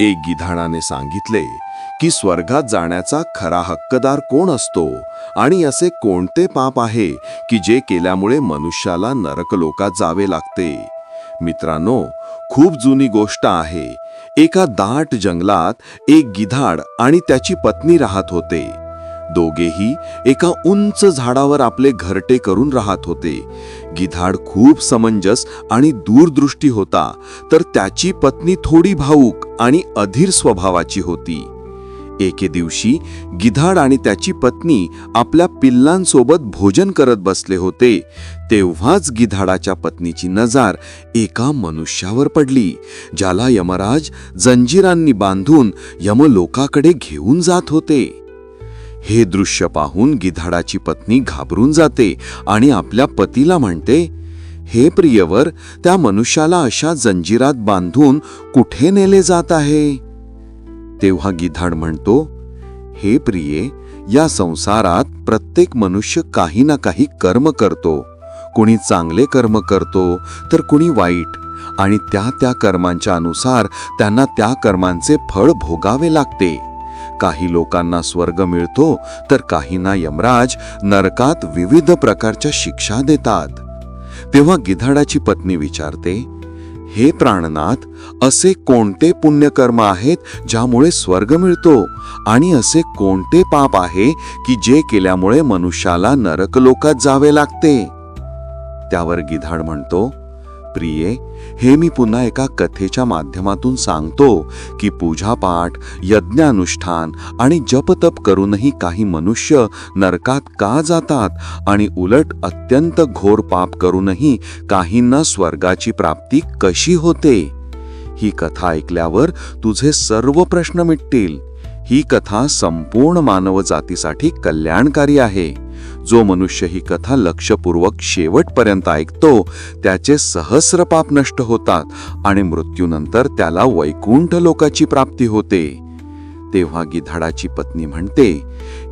एक गिधाडाने सांगितले की स्वर्गात जाण्याचा खरा हक्कदार कोण असतो आणि असे कोणते पाप आहे की जे केल्यामुळे मनुष्याला नरकलोकात जावे लागते? मित्रांनो खूप जुनी गोष्ट आहे. एका दाट जंगलात एक गिधाड आणि त्याची पत्नी राहत होते. दोघेही एका उंच झाडावर आपले घरटे करून राहत होते. गिधाड खूप समंजस आणि दूरदृष्टी होता तर त्याची पत्नी थोडी भाऊक आणि अधीर स्वभावाची होती. एके दिवशी गिधाड आणि त्याची पत्नी आपल्या पिल्लांसोबत भोजन करत बसले होते तेव्हाच गिधाडाच्या पत्नीची नजार एका मनुष्यावर पडली ज्याला यमराज जंजिरांनी बांधून यमलोकाकडे घेऊन जात होते. हे दृश्य पाहून गिधाडाची पत्नी घाबरून जाते आणि आपल्या पतीला म्हणते हे प्रियवर त्या मनुष्याला अशा जंजिरात बांधून कुठे नेले जात आहे? तेव्हा गिधाड म्हणतो हे प्रिये या संसारात प्रत्येक मनुष्य काही ना काही कर्म करतो. कोणी चांगले कर्म करतो तर कुणी वाईट. आणि त्या त्या कर्मांच्या अनुसार त्यांना त्या कर्मांचे फळ भोगावे लागते. काही लोकांना स्वर्ग मिळतो तर काहींना यमराज नरकात विविध प्रकारच्या शिक्षा देतात. तेव्हा गिधाडाची पत्नी विचारते हे प्राणनाथ असे कोणते पुण्यकर्म आहेत ज्यामुळे स्वर्ग मिळतो? आणि असे कोणते पाप आहे की जे केल्यामुळे मनुष्याला नरकलोकात जावे लागते? त्यावर गिधाड म्हणतो प्रिये हे मी पुन्हा एका कथेच्या माध्यमातून सांगतो की पूजापाठ यज्ञानुष्ठान आणि जपतप करूनही काही मनुष्य नरकात का जातात आणि उलट अत्यंत घोर पाप करूनही काहींना स्वर्गाची प्राप्ती कशी होते? ही कथा ऐकल्यावर तुझे सर्व प्रश्न मिटतील. ही कथा संपूर्ण मानव जातीसाठी कल्याणकारी आहे. जो मनुष्य ही कथा लक्षपूर्वक शेवटपर्यंत ऐकतो त्याचे सहस्र पाप नष्ट होतात आणि मृत्यूनंतर त्याला वैकुंठ लोकाची प्राप्ती होते. तेव्हा गिधाडाची पत्नी म्हणते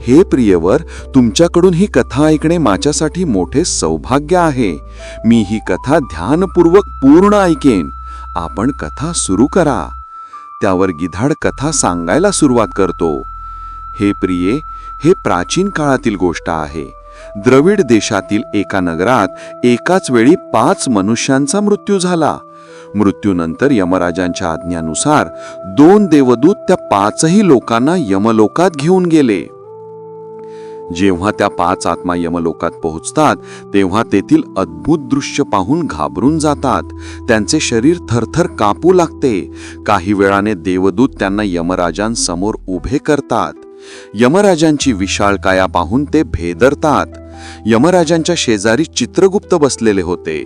हे प्रियवर तुमच्याकडून ही कथा ऐकणे माझ्यासाठी मोठे सौभाग्य आहे. मी ही कथा ध्यानपूर्वक पूर्ण ऐकेन. आपण कथा सुरू करा. त्यावर गिधाड कथा सांगायला सुरुवात करतो. हे प्रिये हे प्राचीन काळातील गोष्ट आहे. द्रविड देशातील एका नगरात एकाच वेळी पाच मनुष्यांचा मृत्यू झाला. मृत्यूनंतर यमराजांच्या आज्ञानुसार दोन देवदूत त्या पाचही लोकांना यमलोकात घेऊन गेले. जेव्हा त्या पाच आत्मा यमलोकात पोहोचतात तेव्हा तेथील अद्भुत दृश्य पाहून घाबरून जातात. त्यांचे शरीर थरथर कापू लागते. काही वेळाने देवदूत त्यांना यमराजांसमोर उभे करतात. यमराजांची विशाळ काया पाहून ते भेदरतात. यमराजांच्या शेजारी चित्रगुप्त बसलेले होते.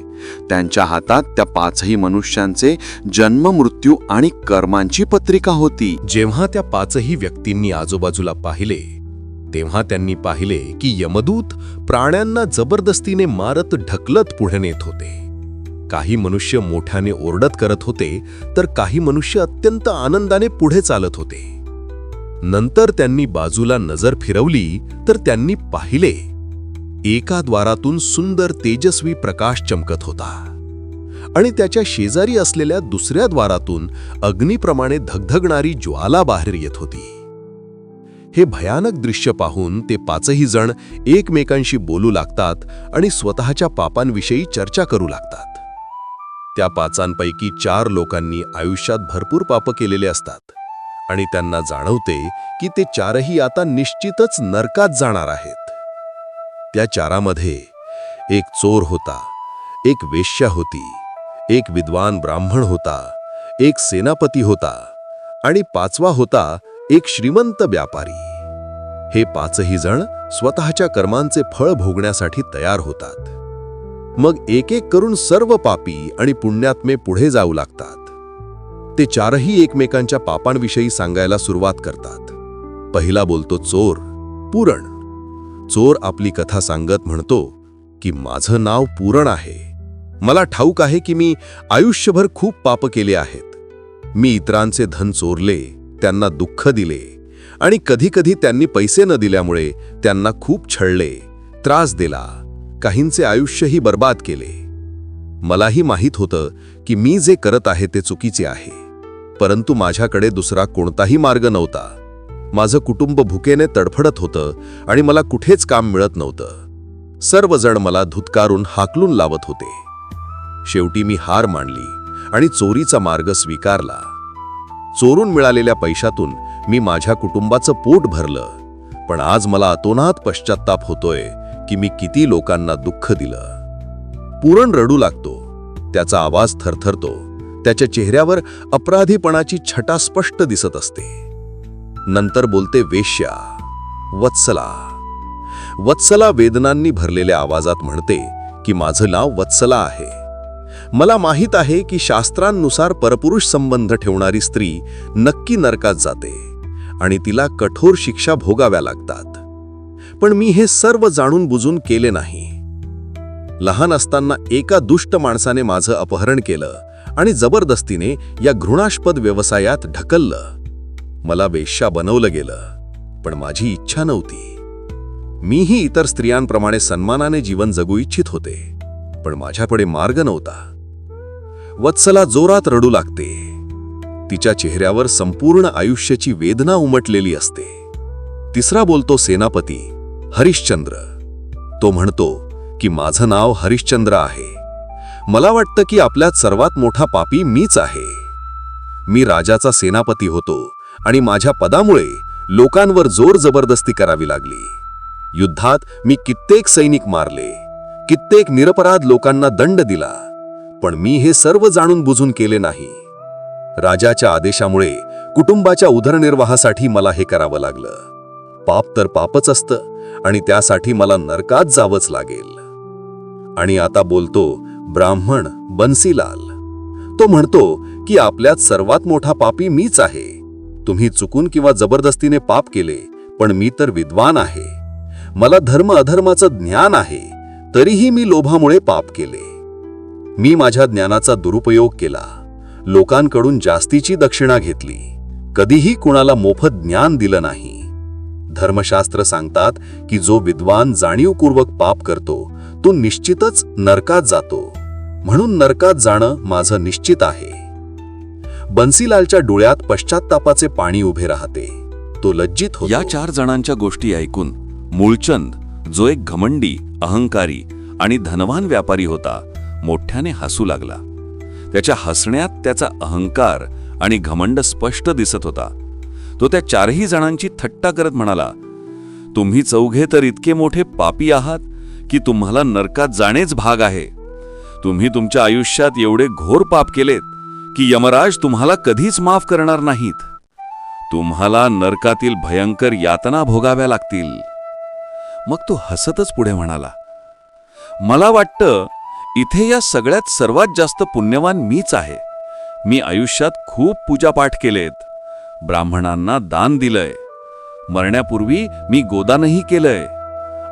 त्यांच्या हातात त्या पाचही मनुष्यांचे जन्म मृत्यू आणि कर्मांची पत्रिका होती. जेव्हा त्या पाचही व्यक्तींनी आजूबाजूला पाहिले तेव्हा त्यांनी पाहिले की यमदूत प्राण्यांना जबरदस्तीने मारत ढकलत पुढे नेत होते. काही मनुष्य मोठ्याने ओरडत करत होते तर काही मनुष्य अत्यंत आनंदाने पुढे चालत होते. नंतर त्यांनी बाजूला नजर फिरवली तर त्यांनी पाहिले. एका द्वारातून सुंदर तेजस्वी प्रकाश चमकत होता. आणि त्याच्या शेजारी असलेल्या दुसऱ्या द्वारातून अग्नीप्रमाणे धगधगणारी ज्वाला बाहेर येत होती. हे भयानक दृश्य पाहून ते पाचही जण एकमेकांशी बोलू लागतात आणि स्वतःच्या पापांविषयी चर्चा करू लागतात. त्या पाचांपैकी चार लोकांनी आयुष्यात भरपूर पाप केलेले असतात. आणि त्यांना जाणवते की ते चारही आता निश्चितच नरकात जाणार आहेत. त्या चारामध्ये एक चोर होता एक वेश्या होती एक विद्वान ब्राह्मण होता एक सेनापती होता आणि पाचवा होता एक श्रीमंत व्यापारी. हे पाचही जण स्वतःच्या कर्मांचे फळ भोगण्यासाठी तयार होतात. मग एक एक करून सर्व पापी आणि पुण्यात्मे पुढे जाऊ लागतात. ते चारही एकमेकांच्या पापांविषयी सांगायला सुरुवात करतात. पहिला बोलतो चोर पुरण. चोर आपली कथा सांगत म्हणतो की माझं नाव पुरण आहे. मला ठाऊक आहे की मी आयुष्यभर खूप पाप केले आहेत. मी इतरांचे धन चोरले त्यांना दुःख दिले आणि कधीकधी त्यांनी पैसे न दिल्यामुळे त्यांना खूप छळले त्रास दिला काहींचे आयुष्यही बर्बाद केले. मलाही माहीत होतं की मी जे करत आहे ते चुकीचे आहे. परंतु माझ्याकडे दुसरा कोणताही मार्ग नव्हता. माझं कुटुंब भुकेने तडफडत होतं आणि मला कुठेच काम मिळत नव्हतं. सर्वजण मला धुतकारून हाकलून लावत होते. शेवटी मी हार मांडली आणि चोरीचा मार्ग स्वीकारला. चोरून मिळालेल्या पैशातून मी माझ्या कुटुंबाचं पोट भरलं पण आज मला अतोनात पश्चाताप होतोय की मी किती लोकांना दुःख दिलं. पुरण रडू लागतो त्याचा आवाज थरथरतो. त्याच्या चेहऱ्यावर अपराधीपणाची छटा स्पष्ट दिसत असते. नंतर बोलते वेश्या वत्सला. वत्सला वेदनांनी भरलेल्या आवाजात म्हणते की माझं नाव वत्सला आहे. मला माहीत आहे की शास्त्रांनुसार परपुरुष संबंध ठेवणारी स्त्री नक्की नरकात जाते आणि तिला कठोर शिक्षा भोगाव्या लागतात. पण मी हे सर्व जाणून बुजून केले नाही. लहान असताना एका दुष्ट माणसाने माझं अपहरण केलं आणि जबरदस्तीने या घृणास्पद व्यवसायात ढकललं. मला वेश्या बनवलं गेलं पण माझी इच्छा नव्हती. मीही इतर स्त्रियांप्रमाणे सन्मानाने जीवन जगू इच्छित होते पण माझ्याकडे मार्ग नव्हता. वत्सला जोरात रडू लागते. तिच्या चेहऱ्यावर संपूर्ण आयुष्याची वेदना उमटलेली असते. तिसरा बोलतो सेनापती हरिश्चंद्र. तो म्हणतो की माझं नाव हरिश्चंद्र आहे. मला वाटतं की आपल्यात सर्वात मोठा पापी मीच आहे. मी राजाचा सेनापती होतो आणि माझ्या पदामुळे लोकांवर जोर जबरदस्ती करावी लागली. युद्धात मी कित्येक सैनिक मारले कित्येक निरपराध लोकांना दंड दिला पण मी हे सर्व जाणून बुजून केले नाही. राजाच्या आदेशामुळे कुटुंबाच्या उदरनिर्वाहासाठी मला हे करावं लागलं. पाप तर पापच असतं आणि त्यासाठी मला नरकात जावंच लागेल. आणि आता बोलतो ब्राह्मण बन्सीलाल. तो म्हणतो की आपल्यात सर्वात मोठा पापी मीच आहे. तुम्ही चुकून किंवा जबरदस्तीने पाप केले पण मी तर विद्वान आहे. मला धर्म अधर्माचं ज्ञान आहे तरीही मी लोभामुळे पाप केले. मी माझ्या ज्ञानाचा दुरुपयोग केला. लोकांकडून जास्तीची दक्षिणा घेतली. कधीही कुणाला मोफत ज्ञान दिलं नाही. धर्मशास्त्र सांगतात की जो विद्वान जाणीवपूर्वक पाप करतो तो निश्चितच नरकात जातो. म्हणून नरकात जाणं माझं निश्चित आहे. बन्सीलालच्या डोळ्यात पश्चात्तापाचे पाणी उभे राहते. तो लज्जित होतो. या चार जणांच्या गोष्टी ऐकून मूळचंद जो एक घमंडी अहंकारी आणि धनवान व्यापारी होता मोठ्याने हसू लागला. त्याच्या हसण्यात त्याचा अहंकार आणि घमंड स्पष्ट दिसत होता. तो त्या चारही जणांची थट्टा करत म्हणाला तुम्ही चौघे तर इतके मोठे पापी आहात की तुम्हाला नरकात जाणेच भाग आहे. तुम्ही तुमच्या आयुष्यात एवढे घोर पाप केलेत की यमराज तुम्हाला कधीच माफ करणार नाहीत. तुम्हाला नरकातील भयंकर यातना भोगाव्या लागतील. मग तो हसतच पुढे म्हणाला मला वाटतं इथे या सगळ्यात सर्वात जास्त पुण्यवान मीच आहे. मी आयुष्यात खूप पूजापाठ केलेत. ब्राह्मणांना दान दिलंय. मरण्यापूर्वी मी गोदानही केलंय.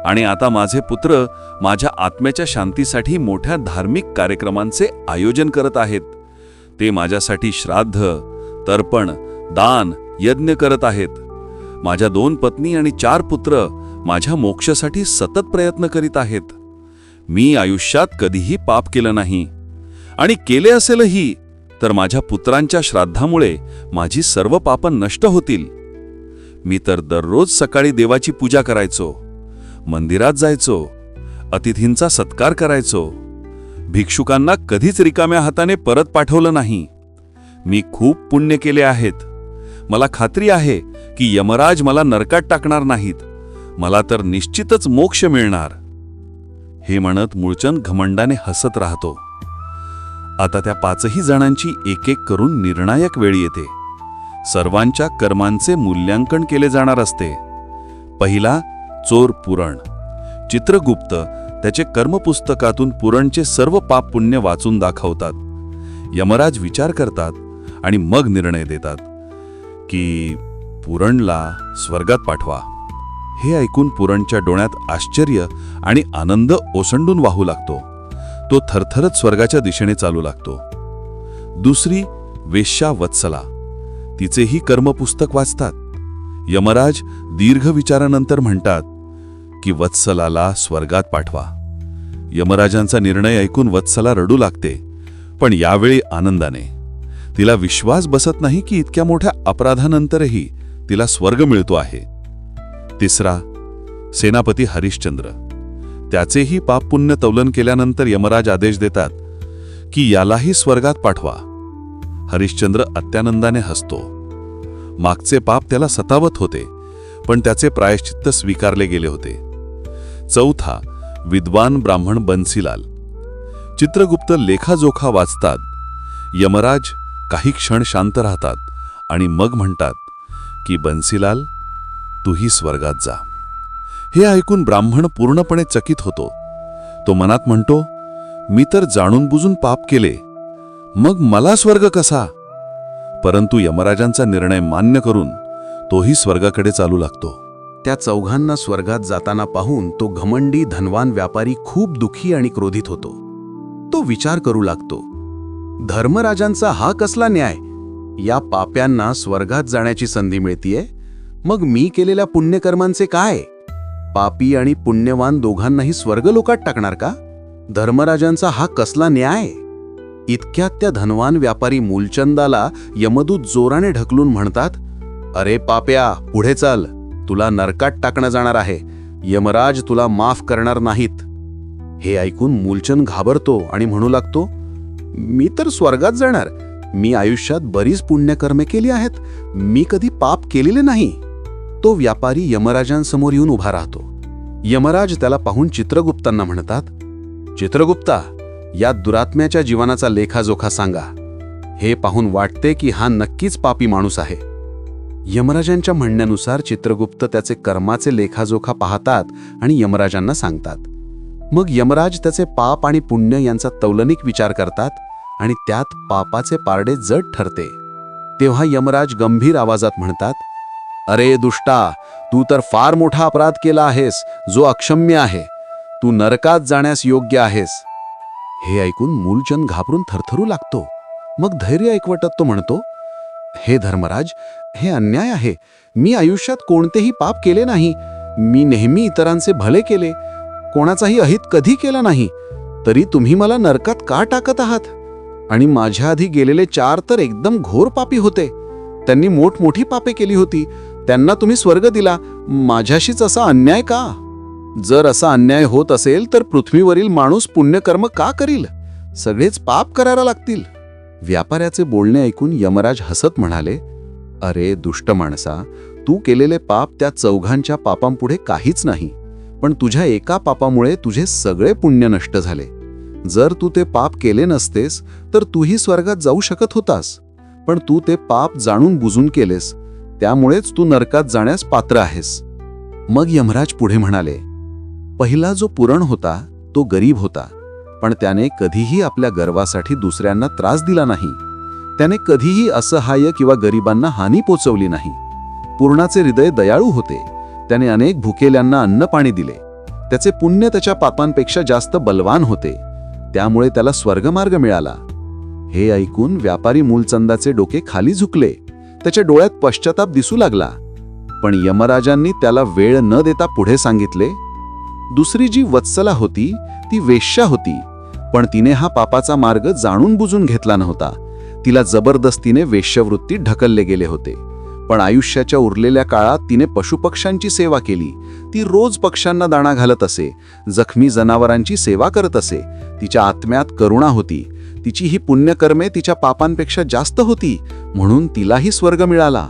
आणि आता माझे पुत्र माझ्या आत्म्याच्या शांतीसाठी मोठ्या धार्मिक कार्यक्रमांचे आयोजन करत आहेत. ते माझ्यासाठी श्राद्ध तर्पण दान यज्ञ करत आहेत. माझ्या दोन पत्नी आणि चार पुत्र माझ्या मोक्षासाठी सतत प्रयत्न करीत आहेत. मी आयुष्यात कधीही पाप केलं नाही. आणि केले असेलही तर माझ्या पुत्रांच्या श्राद्धामुळे माझी सर्व पापं नष्ट होतील. मी तर दररोज सकाळी देवाची पूजा करायचो. मंदिरात जायचो. अतिथींचा सत्कार करायचो. भिक्षुकांना कधीच रिकाम्या हाताने परत पाठवलं नाही. मी खूप पुण्य केले आहेत. मला खात्री आहे की यमराज मला नरकात टाकणार नाहीत. मला तर निश्चितच मोक्ष मिळणार. हे म्हणत मूळचंद घमंडाने हसत राहतो. आता त्या पाचही जणांची एक एक करून निर्णायक वेळ येते. सर्वांच्या कर्मांचे मूल्यांकन केले जाणार असते. पहिला चोर पुरण. चित्रगुप्त त्याचे कर्मपुस्तकातून पुरणचे सर्व पाप पुण्य वाचून दाखवतात. यमराज विचार करतात आणि मग निर्णय देतात की पुरणला स्वर्गात पाठवा. हे ऐकून पुरणच्या डोळ्यात आश्चर्य आणि आनंद ओसंडून वाहू लागतो. तो थरथरत स्वर्गाच्या दिशेने चालू लागतो. दुसरी वेश्या वत्सला तिचेही कर्मपुस्तक वाचतात. यमराज दीर्घ विचारानंतर म्हणतात की वत्सलाला स्वर्गात पाठवा. यमराजांचा निर्णय ऐकून वत्सला रडू लागते पण यावेळी आनंदाने. तिला विश्वास बसत नाही की इतक्या मोठ्या अपराधानंतरही तिला स्वर्ग मिळतो आहे. तिसरा सेनापती हरिश्चंद्र. त्याचेही पाप पुण्य तौलन केल्यानंतर यमराज आदेश देतात की यालाही स्वर्गात पाठवा. हरिश्चंद्र अत्यानंदाने हसतो. मागचे पाप त्याला सतावत होते पण त्याचे प्रायश्चित्त स्वीकारले गेले होते. चौथा विद्वान ब्राह्मण बन्सीलाल. चित्रगुप्त लेखाजोखा वाचतात. यमराज काही क्षण शांत राहतात आणि मग म्हणतात की बन्सीलाल तूही स्वर्गात जा. हे ऐकून ब्राह्मण पूर्णपणे चकित होतो. तो मनात म्हणतो मी तर जाणून बुजून पाप केले. मग मला स्वर्ग कसा? परंतु यमराजांचा निर्णय मान्य करून तोही स्वर्गाकडे चालू लागतो. त्या चौघांना स्वर्गात जाताना पाहून तो घमंडी धनवान व्यापारी खूप दुखी आणि क्रोधित होतो. तो विचार करू लागतो धर्मराजांचा हा कसला न्याय? या पाप्यांना स्वर्गात जाण्याची संधी मिळतीये? मग मी केलेल्या पुण्यकर्मांचे काय? पापी आणि पुण्यवान दोघांनाही स्वर्गलोकात टाकणार का? धर्मराजांचा हा कसला न्याय? इतक्यात त्या धनवान व्यापारी मूलचंदाला यमदूत जोराने ढकलून म्हणतात अरे पाप्या पुढे चल. तुला नरकात टाकणं जाणार आहे. यमराज तुला माफ करणार नाहीत. हे ऐकून मूलचंद घाबरतो आणि म्हणू लागतो मी तर स्वर्गात जाणार. मी आयुष्यात बरीच पुण्यकर्मे केली आहेत. मी कधी पाप केलेले नाही. तो व्यापारी यमराजांसमोर येऊन उभा राहतो. यमराज त्याला पाहून चित्रगुप्तांना म्हणतात चित्रगुप्ता या दुरात्म्याच्या जीवनाचा लेखाजोखा सांगा. हे पाहून वाटते की हा नक्कीच पापी माणूस आहे. यमराजांच्या म्हणण्यानुसार चित्रगुप्त त्याचे कर्माचे लेखाजोखा पाहतात आणि यमराजांना सांगतात. मग यमराज त्याचे पाप आणि पुण्य यांचा तौलनिक विचार करतात आणि त्यात पापाचे पारडे जड ठरते. तेव्हा यमराज गंभीर आवाजात म्हणतात अरे दुष्टा तू तर फार मोठा अपराध केला आहेस जो अक्षम्य आहे. तू नरकात जाण्यास योग्य आहेस. हे ऐकून मूलचंद घाबरून थरथरू लागतो. मग धैर्य ऐकवटत तो म्हणतो हे धर्मराज हे अन्याय आहे. मी आयुष्यात कोणतेही पाप केले नाही. मी नेहमी इतरांचे भले केले. कोणाचाही अहित कधी केला नाही. तरी तुम्ही मला नरकात का टाकत आहात? आणि माझ्या आधी गेलेले चार तर एकदम घोर पापी होते. त्यांनी मोठमोठी पापे केली होती. त्यांना तुम्ही स्वर्ग दिला. माझ्याशीच असा अन्याय का? जर असा अन्याय होत असेल तर पृथ्वीवरील माणूस पुण्यकर्म का करील? सगळेच पाप करायला लागतील. व्यापाऱ्याचे बोलणे ऐकून यमराज हसत म्हणाले अरे दुष्ट माणसा तू केलेले पाप त्या चौघांच्या पापांपुढे काहीच नाही पण तुझ्या एका पापामुळे तुझे सगळे पुण्य नष्ट झाले. जर तू ते पाप केले नसतेस तर तूही स्वर्गात जाऊ शकत होतास. पण तू ते पाप जाणून बुजून केलेस त्यामुळेच तू नरकात जाण्यास पात्र आहेस. मग यमराज पुढे म्हणाले पहिला जो पुरण होता तो गरीब होता. पण त्याने कधीही आपल्या गर्वासाठी दुसऱ्यांना त्रास दिला नाही. त्याने कधीही असहाय्य किंवा गरिबांना हानी पोचवली नाही. पूर्णाचे हृदय दयाळू होते. त्याने अनेक भुकेल्यांना अन्न पाणी दिले. त्याचे पुण्य त्याच्या पापांपेक्षा जास्त बलवान होते. त्यामुळे त्याला स्वर्गमार्ग मिळाला. हे ऐकून व्यापारी मूलचंदाचे डोके खाली झुकले. त्याच्या डोळ्यात पश्चाताप दिसू लागला. पण यमराजांनी त्याला वेळ न देता पुढे सांगितले दुसरी जी वत्सला होती ती वेश्या होती. पण तिने हा पापाचा मार्ग जाणून बुजून घेतला नव्हता. तिला जबरदस्तीने वेश्यवृत्तीत ढकलले गेले होते. पण आयुष्याच्या उरलेल्या काळात तिने पशुपक्ष्यांची सेवा केली. ती रोज पक्ष्यांना दाणा घालत असे जखमी जनावरांची सेवा करत असे. तिच्या आत्म्यात करुणा होती. तिची ही पुण्यकर्मे तिच्या पापांपेक्षा जास्त होती म्हणून तिलाही स्वर्ग मिळाला.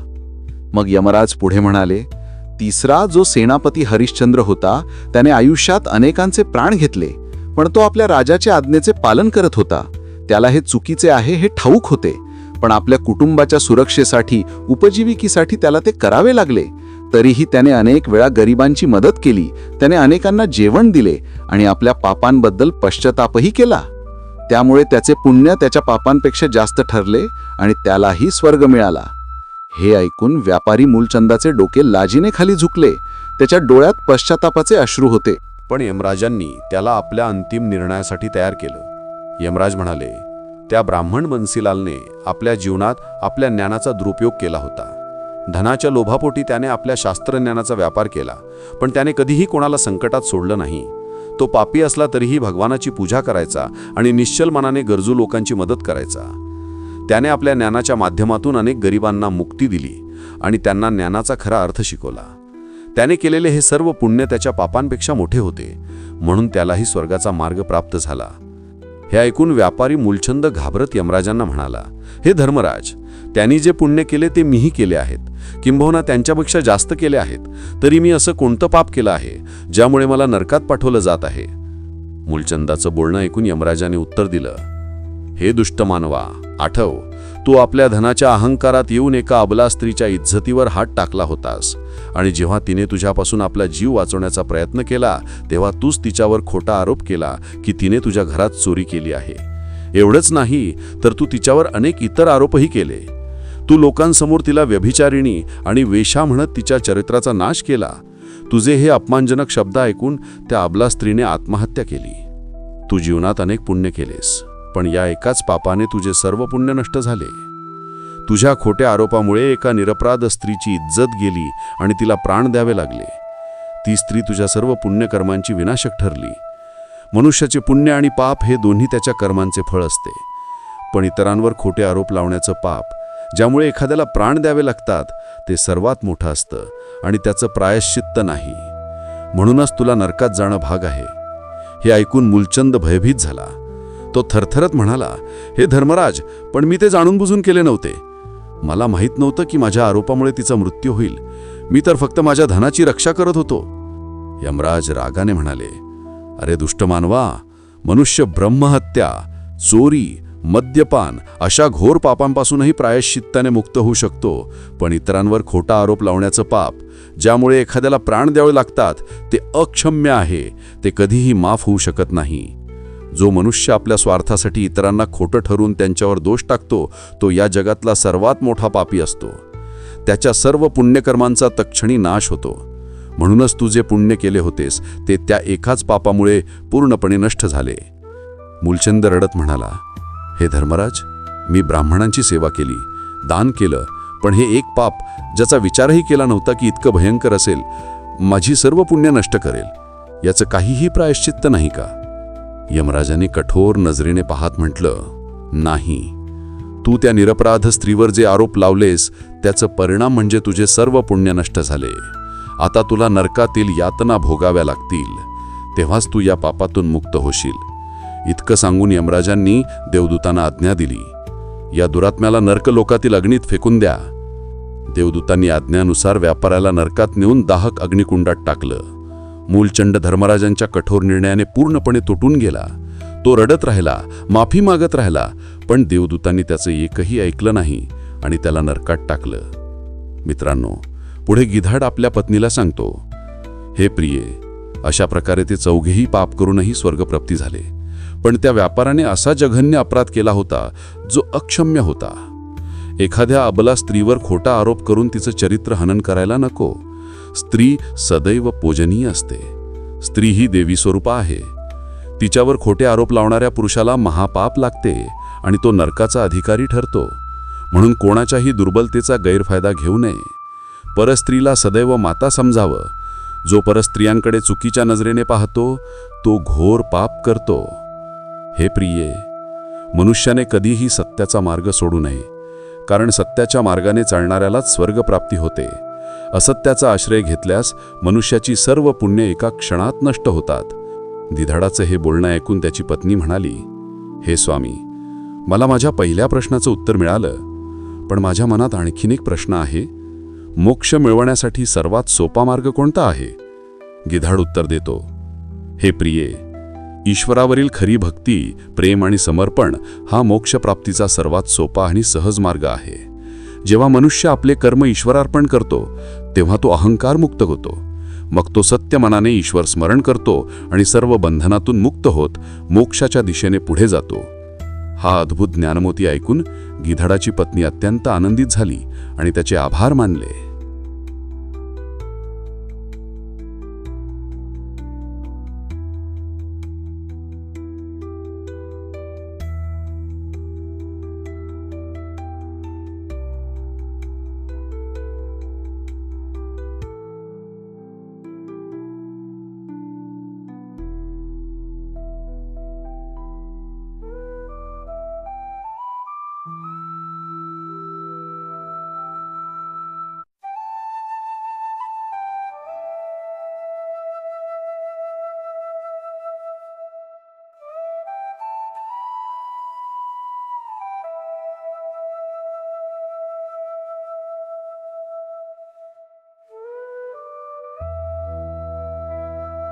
मग यमराज पुढे म्हणाले तिसरा जो सेनापती हरिश्चंद्र होता त्याने आयुष्यात अनेकांचे प्राण घेतले. पण तो आपल्या राजाच्या आज्ञेचे पालन करत होता. त्याला हे चुकीचे आहे हे ठाऊक होते. पण आपल्या कुटुंबाच्या सुरक्षेसाठी उपजीविकेसाठी त्याला ते करावे लागले. तरीही त्याने अनेक वेळा गरिबांची मदत केली. त्याने अनेकांना जेवण दिले आणि आपल्या पापांबद्दल पश्चातापही केला. त्यामुळे त्याचे पुण्य त्याच्या पापांपेक्षा जास्त ठरले आणि त्यालाही स्वर्ग मिळाला. हे ऐकून व्यापारी मूलचंदाचे डोके लाजीने खाली झुकले. त्याच्या डोळ्यात पश्चातापाचे अश्रू होते. पण यमराजांनी त्याला आपल्या अंतिम निर्णयासाठी तयार केलं. यमराज म्हणाले त्या ब्राह्मण बन्सीलालने आपल्या जीवनात आपल्या ज्ञानाचा दुरुपयोग केला होता. धनाच्या लोभापोटी त्याने आपल्या शास्त्रज्ञानाचा व्यापार केला पण त्याने कधीही कोणाला संकटात सोडलं नाही. तो पापी असला तरीही भगवानाची पूजा करायचा आणि निश्चल मनाने गरजू लोकांची मदत करायचा. त्याने आपल्या ज्ञानाच्या माध्यमातून अनेक गरिबांना मुक्ती दिली आणि त्यांना ज्ञानाचा खरा अर्थ शिकवला. त्याने केलेले हे सर्व पुण्य त्याच्या पापांपेक्षा मोठे होते. म्हणून त्यालाही स्वर्गाचा मार्ग प्राप्त झाला. हे ऐकून व्यापारी मूलछंद घाबरत यमराजांना म्हणाला हे धर्मराज त्यांनी जे पुण्य केले ते मीही केले आहेत. किंबहुना त्यांच्यापेक्षा जास्त केले आहेत. तरी मी असं कोणतं पाप केलं आहे ज्यामुळे मला नरकात पाठवलं जात आहे? मूलचंदाचं बोलणं ऐकून यमराजाने उत्तर दिलं हे दुष्ट मानवा आठव तू आपल्या धनाच्या अहंकारात येऊन एका अबला स्त्रीच्या इज्जतीवर हात टाकला होतास. आणि जेव्हा तिने तुझ्यापासून आपला जीव वाचवण्याचा प्रयत्न केला तेव्हा तूच तिच्यावर खोटा आरोप केला की तिने तुझ्या घरात चोरी केली आहे. एवढंच नाही तर तू तिच्यावर अनेक इतर आरोपही केले. तू लोकांसमोर तिला व्यभिचारिणी आणि वेशा म्हणत तिच्या चरित्राचा नाश केला. तुझे हे अपमानजनक शब्द ऐकून त्या अबला स्त्रीने आत्महत्या केली. तू जीवनात अनेक पुण्य केलेस पण या एकाच पापाने तुझे सर्व पुण्य नष्ट झाले. तुझ्या खोट्या आरोपामुळे एका निरपराध स्त्रीची इज्जत गेली आणि तिला प्राण द्यावे लागले. ती स्त्री तुझ्या सर्व पुण्यकर्मांची विनाशक ठरली. मनुष्याचे पुण्य आणि पाप हे दोन्ही त्याच्या कर्मांचे फळ असते. पण इतरांवर खोटे आरोप लावण्याचं पाप ज्यामुळे एखाद्याला प्राण द्यावे लागतात ते सर्वात मोठं असतं आणि त्याचं प्रायश्चित्त नाही. म्हणूनच तुला नरकात जाणं भाग आहे. हे ऐकून मूलचंद भयभीत झाला. तो थरथरत म्हणाला हे धर्मराज पण मी ते जाणून बुजून केले नव्हते. मला माहीत नव्हतं की माझ्या आरोपामुळे तिचा मृत्यू होईल. मी तर फक्त माझ्या धनाची रक्षा करत होतो. यमराज रागाने म्हणाले अरे दुष्ट मानवा मनुष्य ब्रह्महत्या चोरी मद्यपान अशा घोर पापांपासूनही प्रायश्चित्ताने मुक्त होऊ शकतो पण इतरांवर खोटा आरोप लावण्याचं पाप ज्यामुळे एखाद्याला प्राण द्यावे लागतात ते अक्षम्य आहे ते कधीही माफ होऊ शकत नाही. जो मनुष्य आपल्या स्वार्थासाठी इतरांना खोटं ठरून त्यांच्यावर दोष टाकतो तो या जगातला सर्वात मोठा पापी असतो. त्याच्या सर्व पुण्यकर्मांचा तक्षणी नाश होतो. म्हणूनच तू जे पुण्य केले होतेस ते त्या एकाच पापामुळे पूर्णपणे नष्ट झाले. मूलचंद रडत म्हणाला हे धर्मराज मी ब्राह्मणांची सेवा केली दान केलं पण हे एक पाप ज्याचा विचारही केला नव्हता की इतकं भयंकर असेल माझी सर्व पुण्य नष्ट करेल. याचं काहीही प्रायश्चित्त नाही का? यमराजाने कठोर नजरेने पाहत म्हटलं नाही. तू त्या निरपराध स्त्रीवर जे आरोप लावलेस त्याचं परिणाम म्हणजे तुझे सर्व पुण्य नष्ट झाले. आता तुला नरकातील यातना भोगाव्या लागतील. तेव्हाच तू या पापातून मुक्त होशील. इतकं सांगून यमराजांनी देवदूतांना आज्ञा दिली. या दुरात्म्याला नरक लोकातील अग्नीत फेकून द्या. देवदूतांनी आज्ञानुसार व्यापाऱ्याला नरकात नेऊन दाहक अग्निकुंडात टाकलं. मूलचंड धर्मराजांच्या कठोर निर्णयाने पूर्णपणे तुटून गेला. तो रडत राहिला माफी मागत राहिला पण देवदूतांनी त्याचं एकही ऐकलं नाही आणि त्याला नरकात टाकलं. मित्रांनो पुढे गिधाड आपल्या पत्नीला सांगतो हे प्रिये अशा प्रकारे ते चौघेही पाप करूनही स्वर्गप्राप्ती झाले. पण त्या व्यापाराने असा जघन्य अपराध केला होता जो अक्षम्य होता. एखाद्या अबला स्त्रीवर खोटा आरोप करून तिचं चरित्र हनन करायला नको. स्त्री सदैव पूजनीय असते. स्त्री ही देवी स्वरूप आहे. तिच्यावर खोटे आरोप लावणाऱ्या पुरुषाला महापाप लागते आणि तो नरकाचा अधिकारी ठरतो. म्हणून कोणाच्याही दुर्बलतेचा गैरफायदा घेऊ नये. परस्त्रीला सदैव माता समजावं. जो परस्त्रियांकडे चुकीच्या नजरेने पाहतो तो घोर पाप करतो. हे प्रिये मनुष्याने कधीही सत्याचा मार्ग सोडू नये. कारण सत्याच्या मार्गाने चालणाऱ्यालाच स्वर्गप्राप्ती होते. असत्याचा आश्रय घेतल्यास मनुष्याची सर्व पुण्य एका क्षणात नष्ट होतात. दिधाडाचं हे बोलणं ऐकून त्याची पत्नी म्हणाली हे स्वामी मला माझ्या पहिल्या प्रश्नाचं उत्तर मिळालं पण माझ्या मनात आणखीन एक प्रश्न आहे. मोक्ष मिळवण्यासाठी सर्वात सोपा मार्ग कोणता आहे? गिधाड उत्तर देतो हे प्रिये ईश्वरावरील खरी भक्ती प्रेम आणि समर्पण हा मोक्षप्राप्तीचा सर्वात सोपा आणि सहज मार्ग आहे. जेव्हा मनुष्य आपले कर्म ईश्वरार्पण करतो तेव्हा तो अहंकार मुक्त होतो. मग तो सत्य मनाने ईश्वर स्मरण करतो आणि सर्व बंधनातून मुक्त होत मोक्षाच्या दिशेने पुढे जातो. हा अद्भुत ज्ञानमोती ऐकून गिधाडाची पत्नी अत्यंत आनंदित झाली आणि त्याचे आभार मानले.